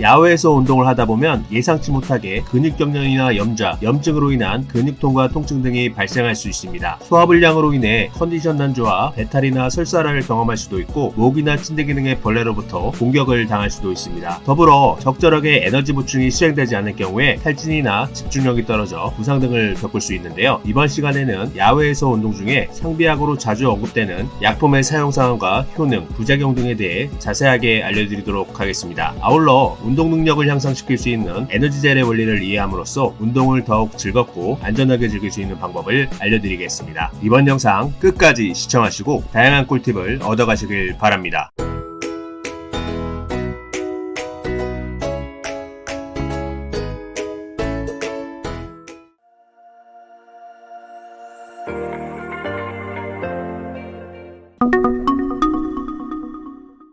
야외에서 운동을 하다 보면 예상치 못하게 근육 경련이나 염좌, 염증으로 인한 근육통과 통증 등이 발생할 수 있습니다. 소화불량으로 인해 컨디션 난조와 배탈이나 설사를 경험할 수도 있고 목이나 침대기 등의 벌레로부터 공격을 당할 수도 있습니다. 더불어 적절하게 에너지 보충이 수행되지 않을 경우에 탈진이나 집중력이 떨어져 부상 등을 겪을 수 있는데요. 이번 시간에는 야외에서 운동 중에 상비약으로 자주 언급되는 약품의 사용 상황과 효능, 부작용 등에 대해 자세하게 알려드리도록 하겠습니다. 아울러 운동 능력을 향상시킬 수 있는 에너지 젤의 원리를 이해함으로써 운동을 더욱 즐겁고 안전하게 즐길 수 있는 방법을 알려드리겠습니다. 이번 영상 끝까지 시청하시고 다양한 꿀팁을 얻어가시길 바랍니다.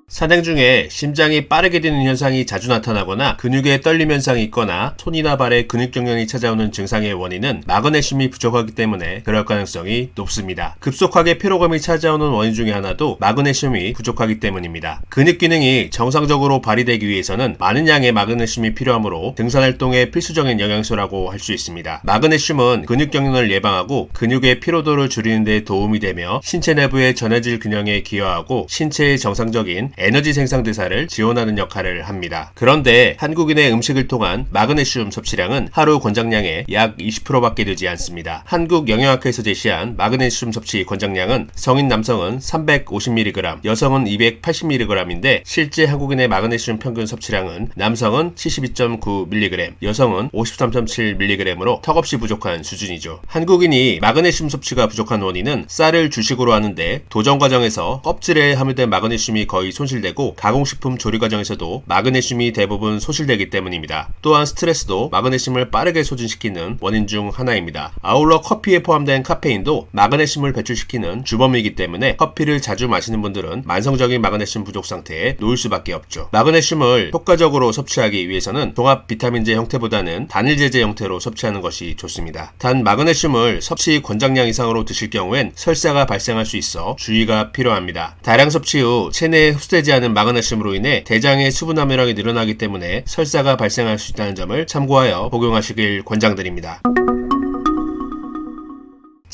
산행 중에 심장이 빠르게 뛰는 현상이 자주 나타나거나 근육에 떨림 현상이 있거나 손이나 발에 근육 경련이 찾아오는 증상의 원인은 마그네슘이 부족하기 때문에 그럴 가능성이 높습니다. 급속하게 피로감이 찾아오는 원인 중에 하나도 마그네슘이 부족하기 때문입니다. 근육 기능이 정상적으로 발휘되기 위해서는 많은 양의 마그네슘이 필요하므로 등산 활동의 필수적인 영양소라고 할 수 있습니다. 마그네슘은 근육 경련을 예방하고 근육의 피로도를 줄이는 데 도움이 되며 신체 내부의 전해질 균형에 기여하고 신체의 정상적인 에너지 생산 대사를 지원하는 역할을 합니다. 그런데 한국인의 음식을 통한 마그네슘 섭취량은 하루 권장량의 약 20%밖에 되지 않습니다. 한국 영양학회에서 제시한 마그네슘 섭취 권장량은 성인 남성은 350mg, 여성은 280mg인데 실제 한국인의 마그네슘 평균 섭취량은 남성은 72.9mg, 여성은 53.7mg으로 턱없이 부족한 수준이죠. 한국인이 마그네슘 섭취가 부족한 원인은 쌀을 주식으로 하는데 도전 과정에서 껍질에 함유된 마그네슘이 거의 손 실되고 가공식품 조리 과정에서도 마그네슘이 대부분 소실되기 때문입니다. 또한 스트레스도 마그네슘을 빠르게 소진시키는 원인 중 하나입니다. 아울러 커피에 포함된 카페인도 마그네슘을 배출시키는 주범이기 때문에 커피를 자주 마시는 분들은 만성적인 마그네슘 부족 상태에 놓일 수밖에 없죠. 마그네슘을 효과적으로 섭취하기 위해서는 종합 비타민제 형태보다는 단일 제제 형태로 섭취하는 것이 좋습니다. 단 마그네슘을 섭취 권장량 이상으로 드실 경우엔 설사가 발생할 수 있어 주의가 필요합니다. 다량 섭취 후 체내에 흡수 되지 않은 마그네슘으로 인해 대장의 수분 함유량이 늘어나기 때문에 설사가 발생할 수 있다는 점을 참고하여 복용하시길 권장드립니다.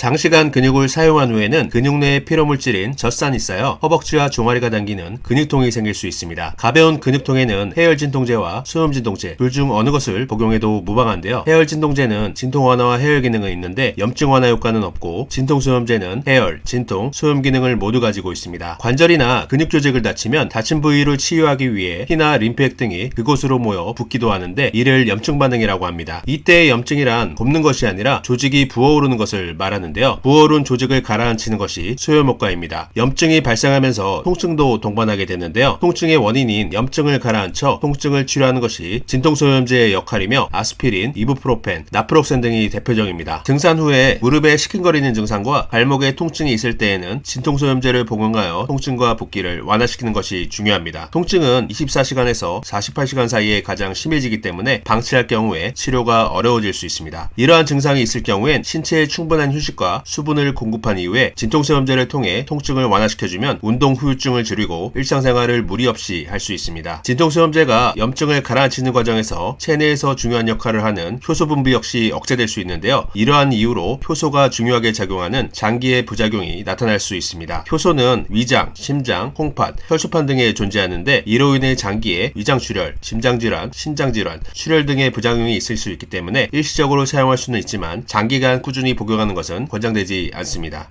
장시간 근육을 사용한 후에는 근육 내에 피로물질인 젖산이 쌓여 허벅지와 종아리가 당기는 근육통이 생길 수 있습니다. 가벼운 근육통에는 해열 진통제와 수염 진통제 둘 중 어느 것을 복용해도 무방한데요. 해열 진통제는 진통 완화와 해열 기능은 있는데 염증 완화 효과는 없고 진통 수염제는 해열, 진통, 수염 기능을 모두 가지고 있습니다. 관절이나 근육 조직을 다치면 다친 부위를 치유하기 위해 피나 림프액 등이 그곳으로 모여 붓기도 하는데 이를 염증 반응이라고 합니다. 이때의 염증이란 곱는 것이 아니라 조직이 부어오르는 것을 말하는 하는데요. 부어오른 조직을 가라앉히는 것이 소염효과입니다. 염증이 발생하면서 통증도 동반하게 되는데요. 통증의 원인인 염증을 가라앉혀 통증을 치료하는 것이 진통소염제의 역할이며 아스피린, 이부프로펜, 나프록센 등이 대표적입니다. 등산 후에 무릎에 시큰거리는 증상과 발목에 통증이 있을 때에는 진통소염제를 복용하여 통증과 붓기를 완화시키는 것이 중요합니다. 통증은 24시간에서 48시간 사이에 가장 심해지기 때문에 방치할 경우에 치료가 어려워질 수 있습니다. 이러한 증상이 있을 경우엔 신체에 충분한 휴식 휴식과 수분을 공급한 이후에 진통세염제를 통해 통증을 완화시켜주면 운동 후유증을 줄이고 일상생활을 무리 없이 할 수 있습니다. 진통세염제가 염증을 가라앉히는 과정에서 체내에서 중요한 역할을 하는 효소 분비 역시 억제될 수 있는데요. 이러한 이유로 효소가 중요하게 작용하는 장기의 부작용이 나타날 수 있습니다. 효소는 위장, 심장, 콩팥, 혈소판 등에 존재하는데 이로 인해 장기에 위장출혈, 심장질환, 신장질환, 출혈 등의 부작용이 있을 수 있기 때문에 일시적으로 사용할 수는 있지만 장기간 꾸준히 복용하는 것은 권장되지 않습니다.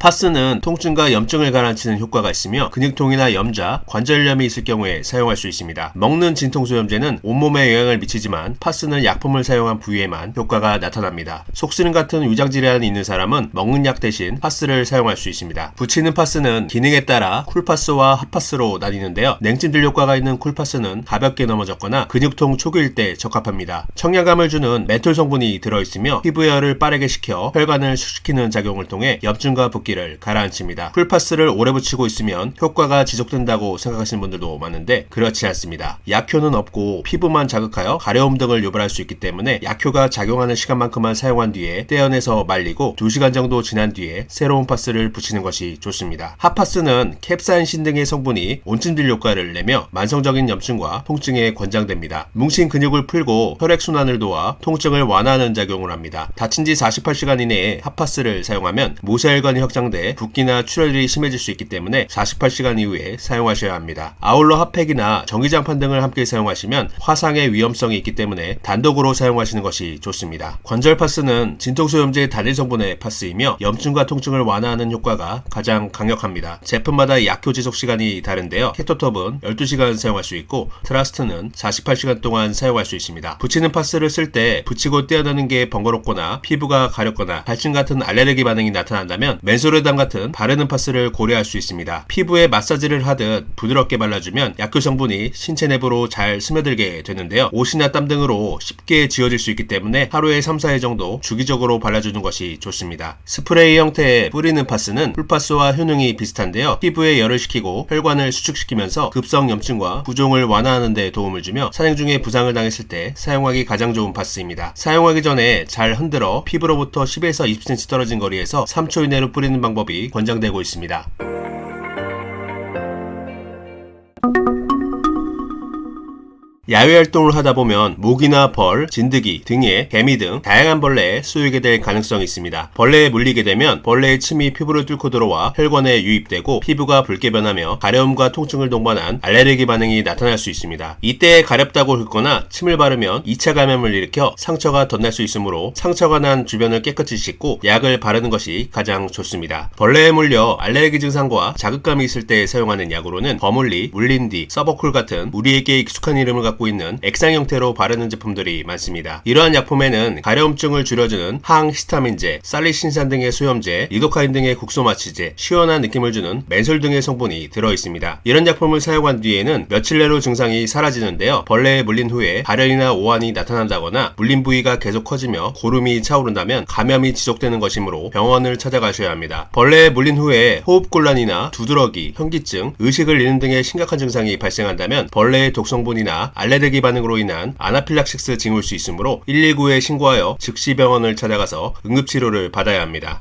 파스는 통증과 염증을 가라앉히는 효과가 있으며 근육통이나 염좌, 관절염이 있을 경우에 사용할 수 있습니다. 먹는 진통소염제는 온몸에 영향을 미치지만 파스는 약품을 사용한 부위에만 효과가 나타납니다. 속쓰림 같은 위장 질환이 있는 사람은 먹는 약 대신 파스를 사용할 수 있습니다. 붙이는 파스는 기능에 따라 쿨파스와 핫파스로 나뉘는데요. 냉찜질 효과가 있는 쿨파스는 가볍게 넘어졌거나 근육통 초기일 때 적합합니다. 청량감을 주는 멘톨 성분이 들어있으며 피부열을 빠르게 식혀 혈관을 숙시키는 작용을 통해 염증과 붓기 붓기를 가라앉힙니다. 풀파스를 오래 붙이고 있으면 효과가 지속된다고 생각하시는 분들도 많은데 그렇지 않습니다. 약효는 없고 피부만 자극하여 가려움 등을 유발할 수 있기 때문에 약효가 작용하는 시간만큼만 사용한 뒤에 떼어내서 말리고 2시간 정도 지난 뒤에 새로운 파스를 붙이는 것이 좋습니다. 핫파스는 캡사인신 등의 성분이 온찜질 효과를 내며 만성적인 염증과 통증에 권장됩니다. 뭉친 근육을 풀고 혈액순환을 도와 통증을 완화하는 작용을 합니다. 다친 지 48시간 이내에 핫파스를 사용하면 모세혈관이 확장 돼 붓기나 출혈이 심해질 수 있기 때문에 48시간 이후에 사용하셔야 합니다. 아울러 핫팩이나 전기장판 등을 함께 사용하시면 화상의 위험성이 있기 때문에 단독으로 사용하시는 것이 좋습니다. 관절 파스는 진통소염제 단일 성분의 파스이며 염증과 통증을 완화하는 효과가 가장 강력합니다. 제품마다 약효 지속 시간이 다른데요. 케토톱은 12시간 사용할 수 있고 트라스트는 48시간 동안 사용할 수 있습니다. 붙이는 파스를 쓸 때 붙이고 떼어내는 게 번거롭거나 피부가 가렵거나 발진 같은 알레르기 반응이 나타난다면 맨 소르담 같은 바르는 파스를 고려할 수 있습니다. 피부에 마사지를 하듯 부드럽게 발라주면 약효 성분이 신체 내부로 잘 스며들게 되는데요. 옷이나 땀 등으로 쉽게 지워질 수 있기 때문에 하루에 3, 4회 정도 주기적으로 발라주는 것이 좋습니다. 스프레이 형태의 뿌리는 파스는 풀파스와 효능이 비슷한데요. 피부에 열을 식히고 혈관을 수축시키면서 급성 염증과 부종을 완화하는 데 도움을 주며 산행 중에 부상을 당했을 때 사용하기 가장 좋은 파스입니다. 사용하기 전에 잘 흔들어 피부로부터 10에서 20cm 떨어진 거리에서 3초 이내로 뿌리는 방법이 권장되고 있습니다. 야외 활동을 하다 보면 모기나 벌, 진드기 등의 개미 등 다양한 벌레에 쏘이게 될 가능성이 있습니다. 벌레에 물리게 되면 벌레의 침이 피부를 뚫고 들어와 혈관에 유입되고 피부가 붉게 변하며 가려움과 통증을 동반한 알레르기 반응이 나타날 수 있습니다. 이때 가렵다고 긁거나 침을 바르면 2차 감염을 일으켜 상처가 덧날 수 있으므로 상처가 난 주변을 깨끗이 씻고 약을 바르는 것이 가장 좋습니다. 벌레에 물려 알레르기 증상과 자극감이 있을 때 사용하는 약으로는 버물리, 물린디, 서버쿨 같은 우리에게 익숙한 이름을 갖고 있는 액상 형태로 바르는 제품들이 많습니다. 이러한 약품에는 가려움증을 줄여주는 항히스타민제, 살리신산 등의 수염제, 리도카인 등의 국소마취제, 시원한 느낌을 주는 맨솔 등의 성분이 들어 있습니다. 이런 약품을 사용한 뒤에는 며칠 내로 증상이 사라지는데요. 벌레에 물린 후에 발열이나 오한이 나타난다거나 물린 부위가 계속 커지며 고름이 차오른다면 감염이 지속되는 것이므로 병원을 찾아가셔야 합니다. 벌레에 물린 후에 호흡곤란이나 두드러기, 현기증, 의식을 잃는 등의 심각한 증상이 발생한다면 벌레의 독성분이나 알레르기 반응으로 인한 아나필락식스 징후일 수 있으므로 119에 신고하여 즉시 병원을 찾아가서 응급치료를 받아야 합니다.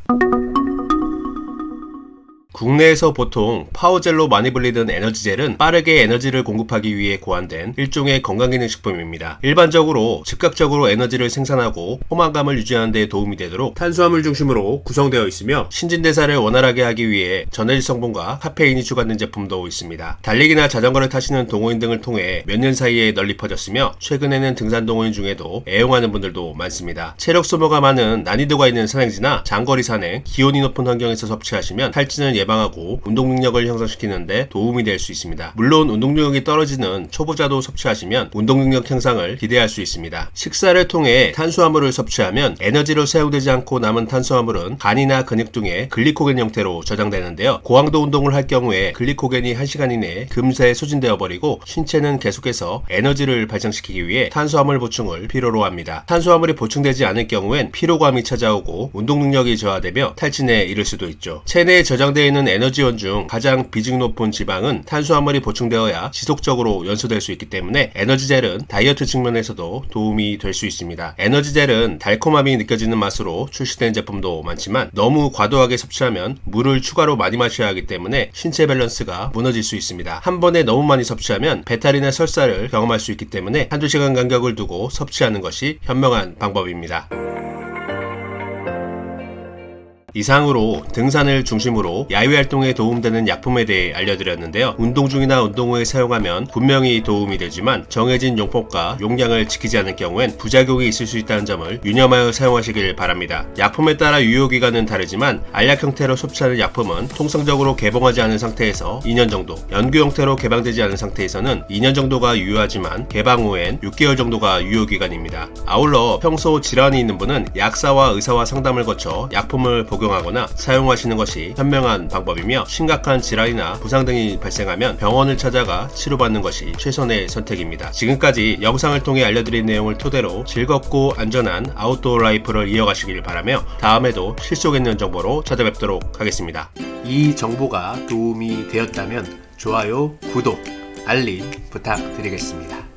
국내에서 보통 파워젤로 많이 불리던 에너지젤은 빠르게 에너지를 공급하기 위해 고안된 일종의 건강기능식품입니다. 일반적으로 즉각적으로 에너지를 생산하고 포만감을 유지하는 데 도움이 되도록 탄수화물 중심으로 구성되어 있으며 신진대사를 원활하게 하기 위해 전해질 성분과 카페인이 추가된 제품도 있습니다. 달리기나 자전거를 타시는 동호인 등을 통해 몇 년 사이에 널리 퍼졌으며 최근에는 등산 동호인 중에도 애용하는 분들도 많습니다. 체력 소모가 많은 난이도가 있는 산행지나 장거리 산행, 기온이 높은 환경에서 섭취하시면 탈진을 예방하고 운동 능력을 향상시키는데 도움이 될 수 있습니다. 물론 운동 능력이 떨어지는 초보자도 섭취하시면 운동 능력 향상을 기대할 수 있습니다. 식사를 통해 탄수화물을 섭취하면 에너지로 사용되지 않고 남은 탄수화물은 간이나 근육 등의 글리코겐 형태로 저장되는데요. 고강도 운동을 할 경우에 글리코겐이 1시간 이내에 금세 소진되어 버리고 신체는 계속해서 에너지를 발생시키기 위해 탄수화물 보충을 필요로 합니다. 탄수화물이 보충되지 않을 경우엔 피로감이 찾아오고 운동 능력이 저하되며 탈진에 이를 수도 있죠. 체내에 저장되어 있는 에너지원 중 가장 비중 높은 지방은 탄수화물이 보충되어야 지속적으로 연소될 수 있기 때문에 에너지젤은 다이어트 측면에서도 도움이 될 수 있습니다. 에너지젤은 달콤함이 느껴지는 맛으로 출시된 제품도 많지만 너무 과도하게 섭취하면 물을 추가로 많이 마셔야 하기 때문에 신체 밸런스가 무너질 수 있습니다. 한 번에 너무 많이 섭취하면 배탈이나 설사를 경험할 수 있기 때문에 한두 시간 간격을 두고 섭취하는 것이 현명한 방법입니다. 이상으로 등산을 중심으로 야외 활동에 도움되는 약품에 대해 알려드렸는데요. 운동 중이나 운동 후에 사용하면 분명히 도움이 되지만 정해진 용법과 용량을 지키지 않을 경우엔 부작용이 있을 수 있다는 점을 유념하여 사용하시길 바랍니다. 약품에 따라 유효기간은 다르지만 알약 형태로 섭취하는 약품은 통상적으로 개봉하지 않은 상태에서 2년 정도, 연구 형태로 개방되지 않은 상태에서는 2년 정도가 유효하지만 개방 후엔 6개월 정도가 유효기간입니다. 아울러 평소 질환이 있는 분은 약사와 의사와 상담을 거쳐 약품을 복용 복용하거나 사용하시는 것이 현명한 방법이며 심각한 질환이나 부상 등이 발생하면 병원을 찾아가 치료받는 것이 최선의 선택입니다. 지금까지 영상을 통해 알려드린 내용을 토대로 즐겁고 안전한 아웃도어 라이프를 이어가시길 바라며 다음에도 실속 있는 정보로 찾아뵙도록 하겠습니다. 이 정보가 도움이 되었다면 좋아요, 구독, 알림 부탁드리겠습니다.